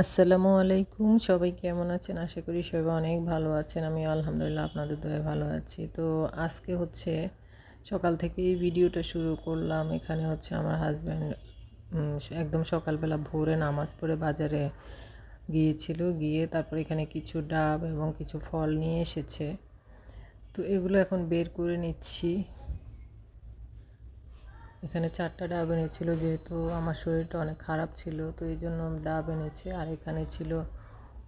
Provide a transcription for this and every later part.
আসসালামু আলাইকুম। সবাই কেমন আছেন? আশা করি সবাই অনেক ভালো আছেন। আমি আলহামদুলিল্লাহ আপনাদের দয়ে ভালো আছি। তো আজকে হচ্ছে সকাল থেকেই ভিডিওটা শুরু করলাম। এখানে হচ্ছে আমার হাজব্যান্ড একদম সকালবেলা ভোরে নামাজ পড়ে বাজারে গিয়েছিল। গিয়ে তারপর এখানে কিছু ডাব এবং কিছু ফল নিয়ে এসেছে। তো এগুলো এখন বের করে নিচ্ছি। এখানে চারটা ডাব এনেছিল, যেহেতু আমার শরীরটা অনেক খারাপ ছিল, তো এই জন্য ডাব এনেছে। আর এখানে ছিল,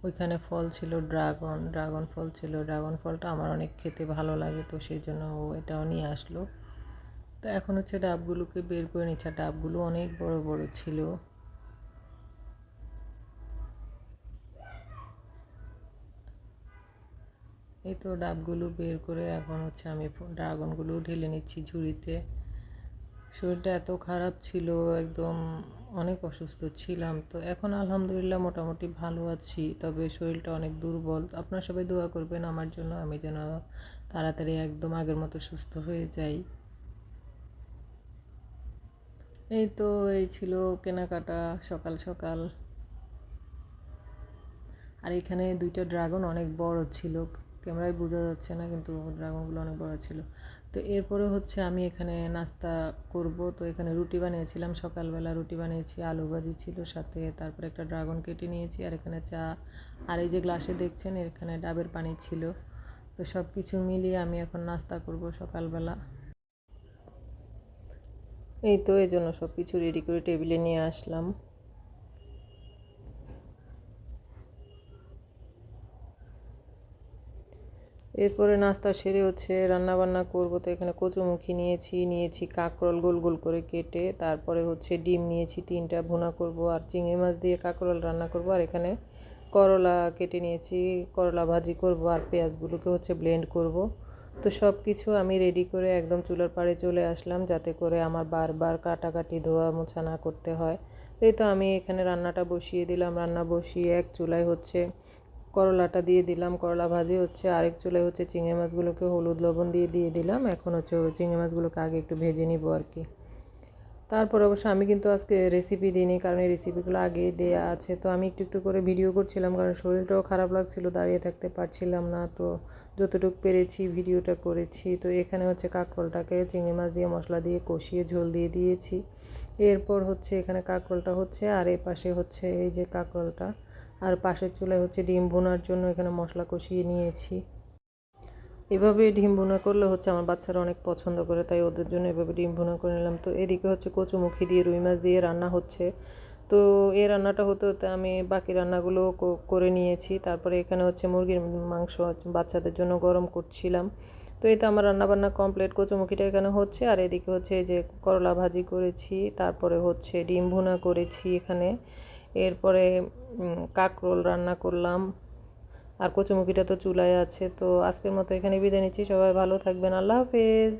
ওইখানে ফল ছিল ড্রাগন ড্রাগন ফল ছিল। ড্রাগন ফলটা আমার অনেক খেতে ভালো লাগে, তো সেই জন্য ও এটাও নিয়ে আসলো। তো এখন হচ্ছে ডাবগুলোকে বের করে নিচ্ছে। ডাবগুলো অনেক বড় বড় ছিল। এই তো ডাবগুলো বের করে এখন হচ্ছে আমি ড্রাগনগুলো ঢেলে নিচ্ছি ঝুড়িতে। শরীরটা এত খারাপ ছিল, একদম অনেক অসুস্থ ছিলাম। তো এখন আলহামদুলিল্লাহ মোটামুটি ভালো আছি, তবে শরীরটা অনেক দুর্বল। আপনারা সবাই দোয়া করবেন আমার জন্য, আমি যেন তাড়াতাড়ি একদম আগের মতো সুস্থ হয়ে যাই। এই তো, এই ছিল কেনাকাটা সকাল সকাল। আর এখানে দুইটা ড্রাগন অনেক বড় ছিল। ক্যামেরায় বোঝা যাচ্ছে না, কিন্তু ড্রাগনগুলো অনেক বড় ছিল। তো এরপরে হচ্ছে আমি এখানে নাস্তা করব। তো এখানে রুটি বানিয়েছিলাম, সকালবেলা রুটি বানিয়েছি, আলু ভাজি ছিল সাথে, তারপরে একটা ড্রাগন কেটে নিয়েছি, আর এখানে চা। আর এই যে গ্লাসে দেখছেন, এখানে ডাবের পানি ছিল। তো সব কিছু মিলিয়ে আমি এখন নাস্তা করব সকালবেলা। এই তো এই জন্য সব কিছু রেডি করে টেবিলে নিয়ে আসলাম। এরপরে নাস্তা সেরে হচ্ছে রান্না বান্না করব, তো এখানে কচুমুখি নিয়েছি নিয়েছি কাঁকরোল গোল গোল করে কেটে, তারপরে হচ্ছে ডিম নিয়েছি তিনটা, ভুনা করব আর চিংড়ি মাছ দিয়ে কাঁকরোল রান্না করব, আর এখানে করলা কেটে নিয়েছি, করলা ভাজি করব আর পেঁয়াজগুলোকে হচ্ছে ব্লেন্ড করব। তো সব কিছু আমি রেডি করে একদম চুলার পাড়ে চলে আসলাম, যাতে করে আমার বারবার কাটাকাটি ধোয়া মোছা না করতে হয়। এই তো আমি এখানে রান্নাটা বসিয়ে দিলাম, রান্না বসিয়ে এক চুলায় হচ্ছে করলাটা দিয়ে দিলাম। করলা ভাজি হচ্ছে আরেক চুলায় হচ্ছে চিংড়ি মাছগুলোকে হলুদ লবণ দিয়ে দিয়ে দিলাম। এখন হচ্ছে চিংড়ি মাছগুলোকে আগে একটু ভেজে নিব আর কি। তারপর অবশ্য আমি কিন্তু আজকে রেসিপি দিইনি, কারণ এই রেসিপিগুলো আগে দেওয়া আছে। তো আমি একটু একটু করে ভিডিও করছিলাম, কারণ শরীরটাও খারাপ লাগছিল, দাঁড়িয়ে থাকতে পারছিলাম না। তো যতটুকু পেরেছি ভিডিওটা করেছি। তো এখানে হচ্ছে কাঁকরোলটাকে চিংড়ি মাছ দিয়ে মশলা দিয়ে কষিয়ে ঝোল দিয়ে দিয়েছি। এরপর হচ্ছে এখানে কাঁকরোলটা হচ্ছে আর এ পাশে হচ্ছে এই যে কাঁকরোলটা। আর পাশের চুলায় হচ্ছে ডিম বোনার জন্য এখানে মশলা কষিয়ে নিয়েছি। এভাবে ডিম ভুনা করলে হচ্ছে আমার বাচ্চারা অনেক পছন্দ করে, তাই ওদের জন্য এভাবে ডিম ভুনা করে নিলাম। তো এদিকে হচ্ছে কচুমুখি দিয়ে, রুই মাছ দিয়ে রান্না হচ্ছে। তো এই রান্নাটা হতে হতে আমি বাকি রান্নাগুলো করে নিয়েছি। তারপরে এখানে হচ্ছে মুরগির মাংস বাচ্চাদের জন্য গরম করছিলাম। তো এই তো আমার রান্নাবান্না কমপ্লিট, কচুমুখিটা এখানে হচ্ছে। আর এদিকে হচ্ছে যে করলা ভাজি করেছি, তারপরে হচ্ছে ডিম ভুনা করেছি এখানে। এরপরে কাকরোল রান্না করলাম। আর কচুমুখিটা তো চুলায় আছে, তো আজকের মতো এখানে বিদায় নিচ্ছি। সবাই ভালো থাকবেন। আল্লাহ হাফেজ।